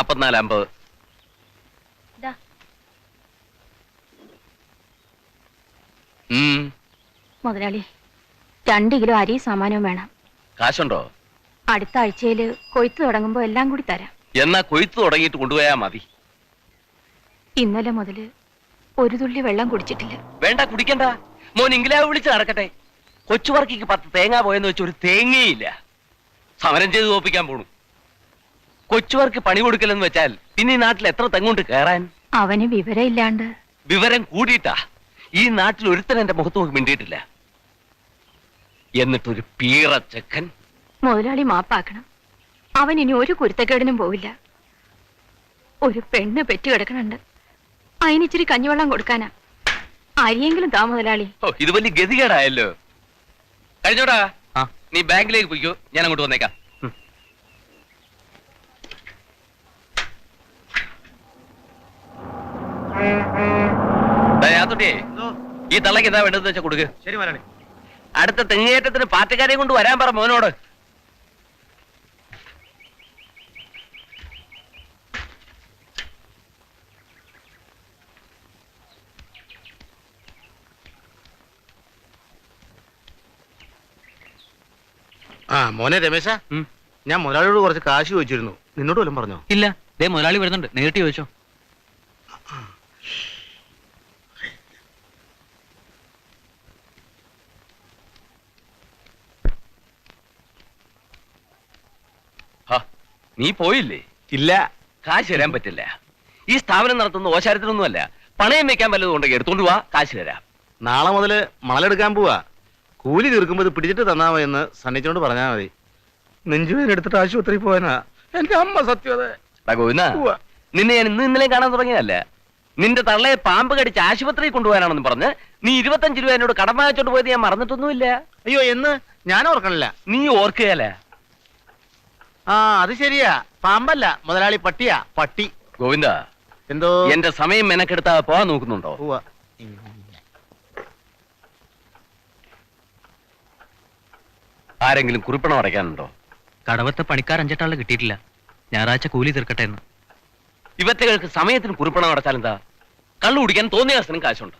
നാപ്പത്തിനാല് അമ്പത് മുതലാളി രണ്ട് കിലോ അരി സാമാനവും വേണം. കാശുണ്ടോ? അടുത്ത ആഴ്ചയിൽ കൊയ്ത്ത് തുടങ്ങുമ്പോ എല്ലാം കൂടി തരാം. എന്നാ കൊയ്ത്ത് തുടങ്ങിയിട്ട് കൊണ്ടുപോയാ മതി. ഇന്നലെ മുതൽ ഒരു തുള്ളി വെള്ളം കുടിച്ചിട്ടില്ല. വേണ്ട കുടിക്കണ്ട. മോൻ ഇംഗ്ലാവ് വിളിച്ച് നടക്കട്ടെ. കൊച്ചുവർക്കിക്ക് പത്ത് തേങ്ങ പോയെന്ന് വെച്ചൊരു ഒരു തേങ്ങയില്ല. സമരം ചെയ്ത് തോപ്പിക്കാൻ പോണു. കൊച്ചുവർക്ക് പണി കൊടുക്കലെന്ന് വെച്ചാൽ പിന്നെ ഈ നാട്ടിൽ എത്ര തെങ്ങോണ്ട് കയറാൻ? അവന് വിവരമില്ലാണ്ട്. വിവരം കൂടിയിട്ടാ. ഈ നാട്ടിൽ ഒരുത്തൻ എന്റെ മുഖത്ത് നോക്കി മിണ്ടിയിട്ടില്ല. എന്നിട്ടൊരു പീറ ചെക്കൻ മുതലാളി മാപ്പാക്കണം. അവൻ ഇനി ഒരു കുരുത്തക്കേടിനും പോവില്ല. ഒരു പെണ്ണ് പെറ്റുകിടക്കണുണ്ട് അതിനിച്ചിരി കഞ്ഞിവെള്ളം കൊടുക്കാനാ. ആരെയെങ്കിലും താ മുതലാളി. ഓ ഇത് വലിയ ഗതികേടായല്ലോ. കഴിഞ്ഞോടാ? ആ. നീ ബാങ്കിലേക്ക് പോയിക്കോ. ഞാൻ അങ്ങോട്ട് വന്നേക്കാം. ഈ തള്ളക്ക് എന്താ വേണ്ടത് വെച്ചാൽ കൊടുക്ക്. ശരി മലയാളി. അടുത്ത തെങ്ങേറ്റത്തിന് പാർട്ടിക്കാരെയും കൊണ്ട് വരാൻ പറ മോനോട്. ആ മോനെ രമേശ. ഞാൻ മുതലാളിയോട് കുറച്ച് കാശ് ചോദിച്ചിരുന്നു. നിന്നോട് വല്ലതും പറഞ്ഞോ? ഇല്ല. ദേ മുതലാളി വരുന്നുണ്ട്. നേരിട്ട് ചോദിച്ചോ. നീ പോയില്ലേ? ഇല്ല. കാശ് തരാൻ പറ്റില്ല. ഈ സ്ഥാപനം നടത്തുന്ന ഓശാരത്തിനൊന്നുമല്ല. പണയം വെക്കാൻ വല്ലതും ഉണ്ടെങ്കിൽ എടുത്തോണ്ട് പോവാ കാശ് തരാം. നാളെ മുതൽ മണലെടുക്കാൻ പോവാ. കൂലി തീർക്കുമ്പോൾ ഇത് പിടിച്ചിട്ട് തന്നാ മതി എന്ന് സന്നിച്ചോണ്ട് പറഞ്ഞാ മതി. നെഞ്ചുവേദന എടുത്തിട്ട് ആശുപത്രി പോയനാ എന്റെ അമ്മ സത്യത എടാ ഗോവിന്ദ, ഉവ്വ. നിന്നെ ഞാൻ ഇന്ന് ഇന്നലെ കാണാൻ തുടങ്ങിയതല്ല. നിന്റെ തള്ളയെ പാമ്പ് കടിച്ച് ആശുപത്രിയിൽ കൊണ്ടുപോകാനാണെന്ന് പറഞ്ഞ് നീ ഇരുപത്തഞ്ച് രൂപ എന്നോട് കടം വാങ്ങിച്ചോണ്ട് പോയത് ഞാൻ മറന്നിട്ടൊന്നുമില്ല. അയ്യോ എന്ന് ഞാൻ ഓർക്കണില്ല നീ ഓർക്കുകയല്ല? ആ അത് ശരിയാ. പാമ്പല്ല മുതലാളി പട്ടിയാ. പട്ടി. ഗോവിന്ദ എന്തോ? എന്റെ സമയം മെനക്കെടുത്താ പോവാൻ നോക്കുന്നുണ്ടോ? ഉവ്വ. ആരെങ്കിലും കുറിപ്പണം അടയ്ക്കാനുണ്ടോ? കടവത്തെ പണിക്കാർ അഞ്ചെട്ടാളെ കിട്ടിയിട്ടില്ല. ഞായറാഴ്ച കൂലി തീർക്കട്ടെ എന്ന്. ഇവറ്റകൾക്ക് സമയത്തിന് കുറിപ്പണം അടച്ചാൽ എന്താ? കള്ളു കുടിക്കാൻ തോന്നിയാസനും അവസരം കാശുണ്ട്?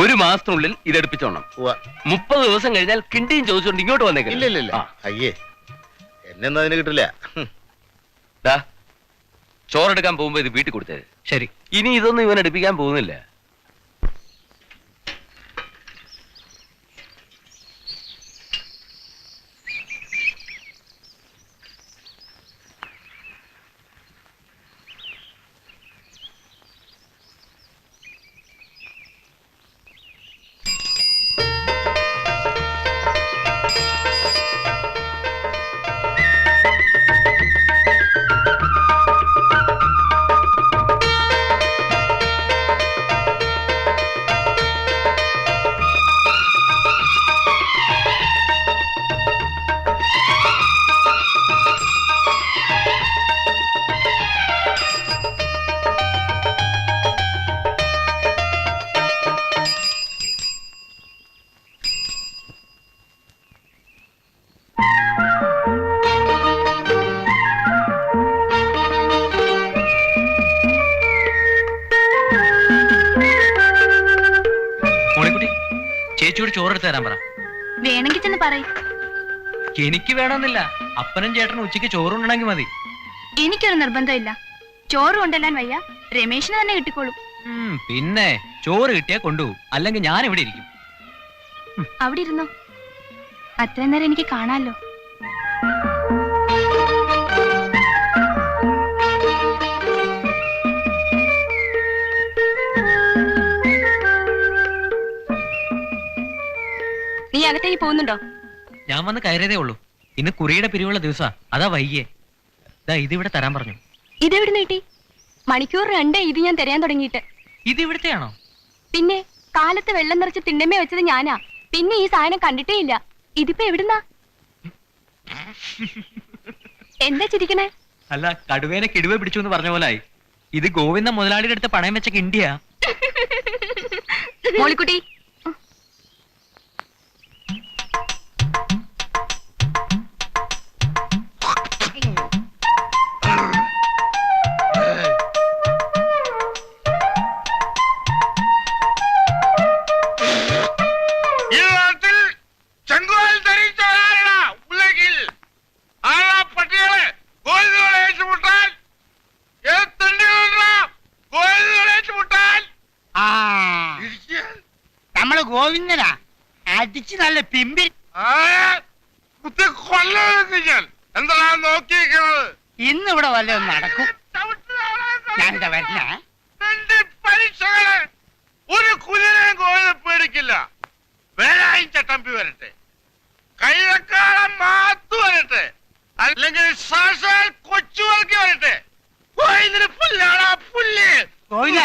ഒരു മാസത്തിനുള്ളിൽ ഇത് എടുപ്പിച്ചോണം മുപ്പത് ദിവസം കഴിഞ്ഞാൽ കിണ്ടിയും ചോദിച്ചോണ്ട് ഇങ്ങോട്ട് വന്നേക്കാം ഇല്ല ഇല്ല ഇല്ല. അയ്യേ എന്നൊന്നും അതിന് കിട്ടില്ല. ചോറെടുക്കാൻ പോകുമ്പോ ഇത് വീട്ടിൽ കൊടുത്തേ. ശരി. ഇനി ഇതൊന്നും ഇവൻ എടുപ്പിക്കാൻ പോകുന്നില്ല. ചേച്ചിയോട് ചോറെടുത്ത് തരാൻ പറ. വേണമെങ്കിൽ ചെന്ന് പറ എനിക്ക് വേണമെന്നില്ല. അപ്പനും ചേട്ടനും ഉച്ചയ്ക്ക് ചോറുണ്ടെങ്കിൽ മതി. എനിക്കൊരു നിർബന്ധമില്ല. ചോറ് കൊണ്ടല്ലാൻ വയ്യ. രമേശിന് തന്നെ കിട്ടിക്കോളും. പിന്നെ ചോറ് കിട്ടിയാ കൊണ്ടുപോകും അല്ലെങ്കിൽ ഞാൻ ഇവിടെ ഇരിക്കും. അവിടെ ഇരുന്നോ. അത്രയും നേരം എനിക്ക് കാണാമല്ലോ അകത്തേക്ക് പോകുന്നുണ്ടോ? ഞാൻ വന്ന് കയറിയതേ ഉള്ളൂ. ഇന്ന് കുറിയുടെ പിരിവുള്ള ദിവസാ. അതാ വൈകിയേ. ദാ ഇതിവിടെ തരാൻ പറഞ്ഞു. ഇതെവിടെ നീട്ടി മണിക്കൂർ രണ്ടേ ഇത് ഞാൻ തരാൻ തുടങ്ങിയിട്ട്. ഇത് ഇവിടുത്തെയാണോ പിന്നെ കാലത്ത് വെള്ളം നിറച്ച് തിണ്ണമ്മ വെച്ചത് ഞാനാ. പിന്നെ ഈ സാധനം കണ്ടിട്ടേ ഇല്ല. ഇതിപ്പോ എവിടുന്നാ? എന്താ ചിരിക്കണേ? അല്ല കടുവേനെ കിടുവ പിടിച്ചു എന്ന് പറഞ്ഞ പോലായി. ഇത് ഗോവിന്ദ മുതലാളിയുടെ അടുത്ത് പണയം വെച്ച കിണ്ടിയാ മോളിക്കുട്ടി നല്ല പിമ്പി കുത്തി കൊല്ലൊക്കെ ഞാൻ എന്താ നോക്കിയിരിക്കണത് ഇന്ന് ഇവിടെ വല്ലതും നടക്കും. ഞാനിതാ പരീക്ഷകൾ ഒരു കുതിരയും കോഴിനെ പേടിക്കില്ല. വേലായി ചട്ടമ്പി വരട്ടെ. കൈതക്കാളം മാത്തു വരട്ടെ. അല്ലെങ്കിൽ സാക്ഷാൽ കൊച്ചുവർക്ക് വരട്ടെ. പുല്ലാടാ പുല്ല്. കോയില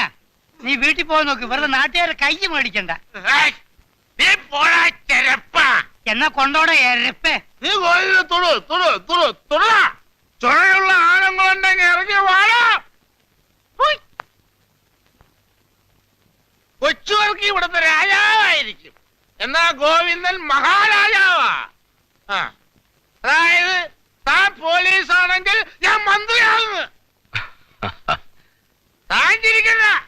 നീ വീട്ടിൽ പോയി നോക്ക്. വെറുതെ നാട്ടുകാരെ കൈ മേടിക്കണ്ട ഏയ്, നീ പോടാ ചെരപ്പ എന്നാ കൊണ്ടോടെ എരപ്പേ നീ കോയിലിനെ തൊടു തൊടു തൊടു തൊടാ. ചുഴയുള്ള ആണുങ്ങളുണ്ടെങ്കിൽ ഇറങ്ങി വാടാ. കൊച്ചുവർക്ക് ഇവിടുത്തെ രാജാവായിരിക്കും. എന്നാ ഗോവിന്ദൻ മഹാരാജാവാ. ആ. അതായത് താൻ പോലീസ് ആണെങ്കിൽ ഞാൻ മന്ത്രിയാകുന്നു താൻ ചിരിക്കണ്ട.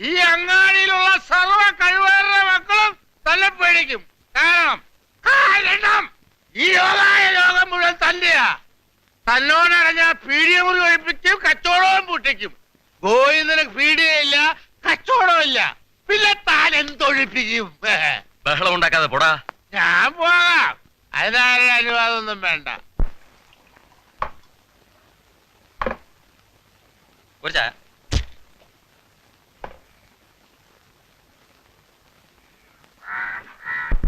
ഈ അങ്ങാടിയിലുള്ള സർവ കഴിവേറുടെ മക്കളും തന്നെ പേടിക്കും. കാരണം കാരണം ഈ ലോകായ ലോകം മുഴുവൻ തന്റെയാ തന്നോടറിഞ്ഞ പീഡിയ മുറി ഒഴിപ്പിക്കും കച്ചവടവും പൂട്ടിക്കും. ഗോവിന്ദന് പീഡിയയില്ല കച്ചവടമില്ല പിന്നെ താൻ എന്തൊഴിപ്പിക്കും? ബഹളം ഉണ്ടാക്കാതെ പോടാ. ഞാൻ പോകാം. അതിനാരുടെ അനുവാദമൊന്നും വേണ്ട. ഒരു ചായ രായമ്മേ,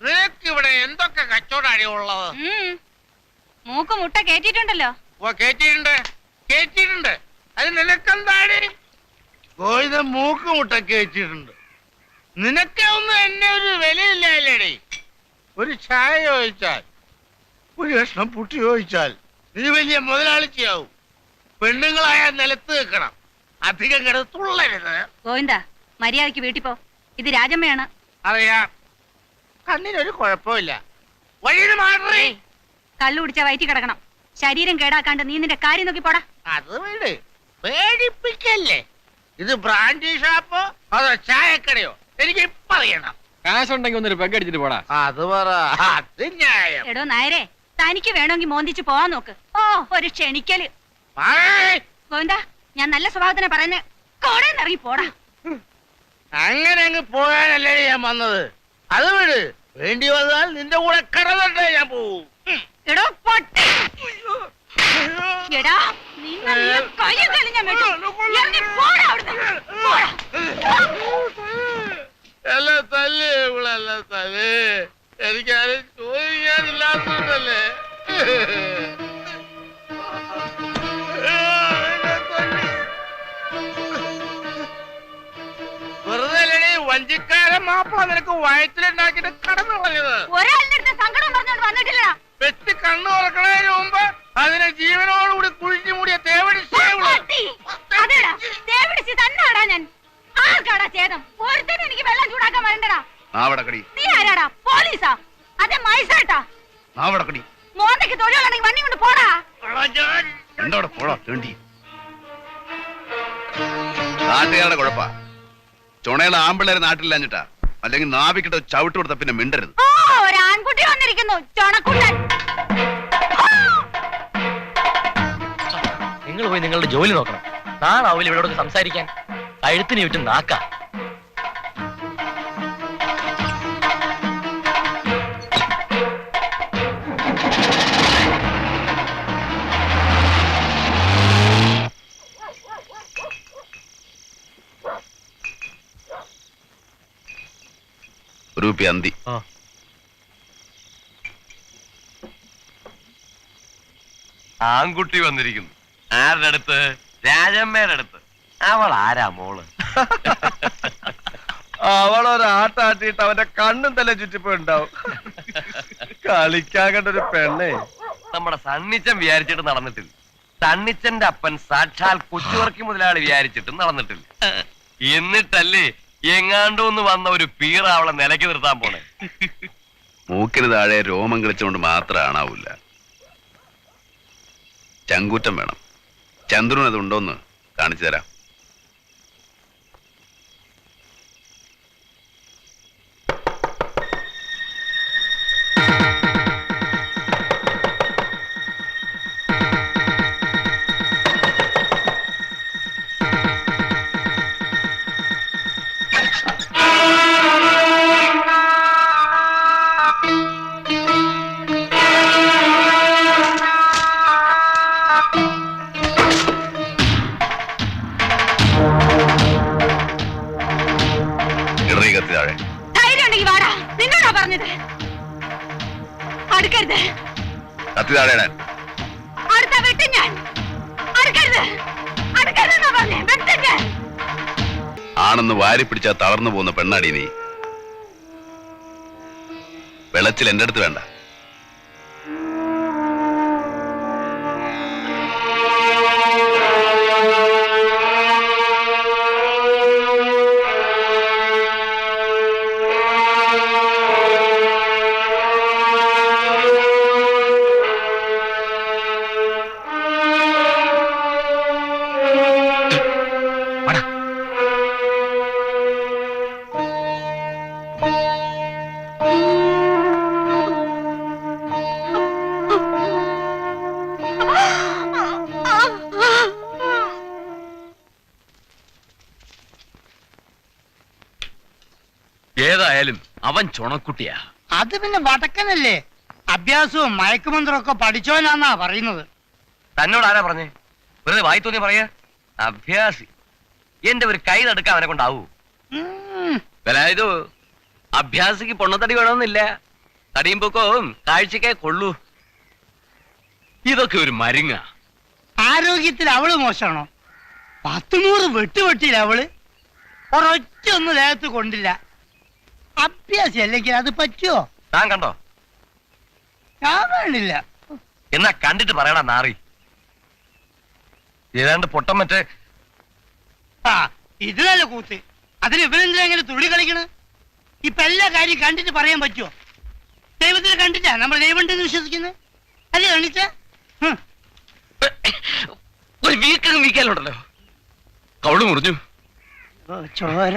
നിനക്ക് ഇവിടെ എന്തൊക്കെ കച്ചവടാടി ഉള്ളത്? മൂക്ക് മുട്ട കേറ്റിട്ടുണ്ടല്ലോ ഓ കേറ്റിയിട്ടുണ്ട്. കേറ്റിയിട്ടുണ്ട്. അത് നിനക്കെന്താടി? ഗോവിന്ദ മൂക്ക് മുട്ട കേറ്റിയിട്ടുണ്ട്. നിനക്കൊന്നും എന്നെ ഒരു വിലയില്ലേടി ഒരു ചായ ചോദിച്ചാൽ ഒരു കഷ്ണം പുട്ടി ചോദിച്ചാൽ നീ വലിയ മുതലാളിച്ചയാവും. പെണ്ണുങ്ങളായ നിലത്ത് നിൽക്കണം. അധികം കിടന്ന് തുള്ളരുത്. ഗോവിന്ദ മര്യാദയ്ക്ക് വീട്ടിൽ പോ. ഇത് രാജമ്മയാണ്. അറിയാം. കണ്ണിനൊരു കുഴപ്പമില്ല. വഴിയിൽ മാറി. കള്ളു കുടിച്ച വയറ്റി കിടക്കണം. ശരീരം കേടാക്കാണ്ട് നീ നിന്റെ കാര്യം നോക്കി പോടാ. അത് വീട്. പേടിപ്പിക്കല്ലേ? ഇത് ബ്രാൻഡി ഷാപ്പോ അതോ ചായക്കടയോ? എനിക്ക് ഇപ്പൊ അറിയണം. കാശുണ്ടെങ്കിൽ ഒന്നൊരു പെഗ് അടിച്ചിട്ട് പോടാ. അത് പറ. അത് ന്യായം. എടോ നായരെ തനിക്ക് വേണമെങ്കിൽ മോന്തിച്ച് പോവാൻ നോക്ക്. ഓ ഒരു ക്ഷണിക്കൽ. മാറി. ഗോവിന്ദ ഞാൻ നല്ല സ്വഭാവത്തിനെ പറയുന്നത് കോടെ ഇറങ്ങി പോടാ. അങ്ങനെ അങ്ങ് പോകാനല്ലേ ഞാൻ വന്നത് അത് വിട് വേണ്ടി വന്നാൽ നിന്റെ കൂടെ കടന്നിട്ടേ ഞാൻ പോവും ഉം. എടോ പൊട്ടി എടാ നിന്നെ നിന്നെ കയ്യും കാലും ഞാൻ വെട്ടും. ഇറങ്ങി പോടാ അവിടുന്ന്. പോടാ. എല്ലാം തല്ലേ ഇവളെല്ലാം തല്ലേ എനിക്കാരും ചോദിക്കാനില്ലാത്തതല്ലേ വഞ്ചിക്കാരൻ മാപ്പിള നിനക്ക് വയറ്റിലുണ്ടാക്കിട്ട് കടന്നു കളഞ്ഞത് ഒരാളുടെ അടുത്ത് സങ്കടം പറഞ്ഞോണ്ട് വന്നിട്ടില്ലടാ വെച്ച് കണ്ണു തുറക്കണതിന് മുമ്പ് അതിനെ ജീവനോടുകൂടി കുഴിഞ്ഞു മൂടിയ തേവടി പൊട്ടി. അതെടാ ദേവിടിച്ച് ഞാൻ. ആർക്കാടാ ചേതം ഒരുത്തനും എനിക്ക് വെള്ളം ചൂടാക്കാൻ വരണ്ടടാ. നാവടക്കടി. നീ ആരാടാ? പോലീസാ? അതെ മൈസേട്ടാ നാവടക്കടി. മോന്തയ്ക്ക് തൊഴിലാണെങ്കിൽ വണ്ടി കൊണ്ട് പോടാ. എന്തോടെ പോടാ തേണ്ടി. നാട്ടുകാരുടെ കുഴപ്പ. ചുണയുള്ള ആമ്പിള്ളേരെ നാട്ടിലില്ലാഞ്ഞിട്ടാ. അല്ലെങ്കിൽ നാവിക്കിട്ട് ചവിട്ട് കൊടുത്ത പിന്നെ മിണ്ടരുത്. ഓ ഒരു ആൺകുട്ടി വന്നിരിക്കുന്നു ചൊണക്കുട്ടൻ നിങ്ങൾ പോയി നിങ്ങളുടെ ജോലി നോക്കണം. നാളാവില്ല ഇവരോട് സംസാരിക്കാൻ കഴുത്തിന് ചുറ്റും നാക്ക. കുപ്പി അന്തി. ആൺകുട്ടി വന്നിരിക്കുന്നു. ആരുടെ അടുത്ത്? രാജമ്മയുടെ അടുത്ത്. അവൾ ആരാ മോൾ? അവളൊരാട്ടാട്ടിട്ട് അവന്റെ കണ്ണും തല ചുറ്റിപ്പോയിണ്ടാവും കളിക്കാൻ ഒരു പെണ്ണേ. നമ്മുടെ സണ്ണിച്ചൻ വിചാരിച്ചിട്ട് നടന്നിട്ടില്ല. സണ്ണിച്ചന്റെ അപ്പൻ സാക്ഷാൽ കൊച്ചുവർക്കി മുതലാളി വിചാരിച്ചിട്ടും നടന്നിട്ടില്ല. എന്നിട്ടല്ലേ എങ്ങാണ്ടോന്ന് വന്ന ഒരു പീറ അവളെ നിലയ്ക്ക് നിർത്താൻ പോണേ. മൂക്കിന് താഴെ രോമം കളിച്ചുകൊണ്ട് മാത്രം ആണാവൂല ചങ്കൂറ്റം വേണം. ചന്ദ്രൻ അതുണ്ടോന്ന് കാണിച്ചു തരാം. ആണെന്ന് വാരി പിടിച്ചാ തളർന്നു പോകുന്ന പെണ്ണാടി നീ. വെളച്ചിൽ എന്റെ അടുത്ത് വേണ്ട. അവൻ ചുണക്കുട്ടിയാ. അത് പിന്നെ വടക്കനല്ലേ? അഭ്യാസവും മയക്കുമന്ത്രവും ഒക്കെ പഠിച്ചോനാന്നാ പറയുന്നത്. തന്നോട് ആരാ പറഞ്ഞേ? വെറുതെ വായി തോന്നി പറയാ? അഭ്യാസി. എന്റെ ഒരു കൈ നടക്കാൻ അവനെ കൊണ്ടാവൂ. ഇത് അഭ്യാസിക്ക് പൊണ്ണത്തടി വേണമെന്നില്ല. തടിയും പൊക്കവും കാഴ്ചക്കേ കൊള്ളൂ. ഇതൊക്കെ ഒരു മരുങ്ങ. ആരോഗ്യത്തിൽ അവൾ മോശമാണോ? പത്തുനൂറ് വെട്ടുവെട്ടിയില്ല അവൾ? ഒരൊറ്റ ഒന്നും ദേഹത്ത് കൊണ്ടില്ല. അഭ്യാസം അല്ലെങ്കിൽ അത് പറ്റുമോ താൻ കണ്ടോ? ഞാൻ കാണില്ല എന്നാ കണ്ടിട്ട് പറയടാ നാറി. ഏതാണ്ട് പൊട്ടം മറ്റേ ആ ഇത് നല്ല കൂത്ത്. അതിന് ഇവരെന്തിനാ ഇങ്ങനെ തുള്ളി കളിക്കണ്? ഇപ്പൊ എല്ലാ കാര്യം കണ്ടിട്ട് പറയാൻ പറ്റുമോ ദൈവത്തിനെ കണ്ടിട്ടാ? നമ്മൾ ദൈവം ഉണ്ടെന്ന് വിശ്വസിക്കുന്നത് അല്ലേ കാണിച്ച ഒരു വീക്കം വീക്കാലുണ്ടല്ലോ കവൾ മുറിഞ്ഞു. ചോര.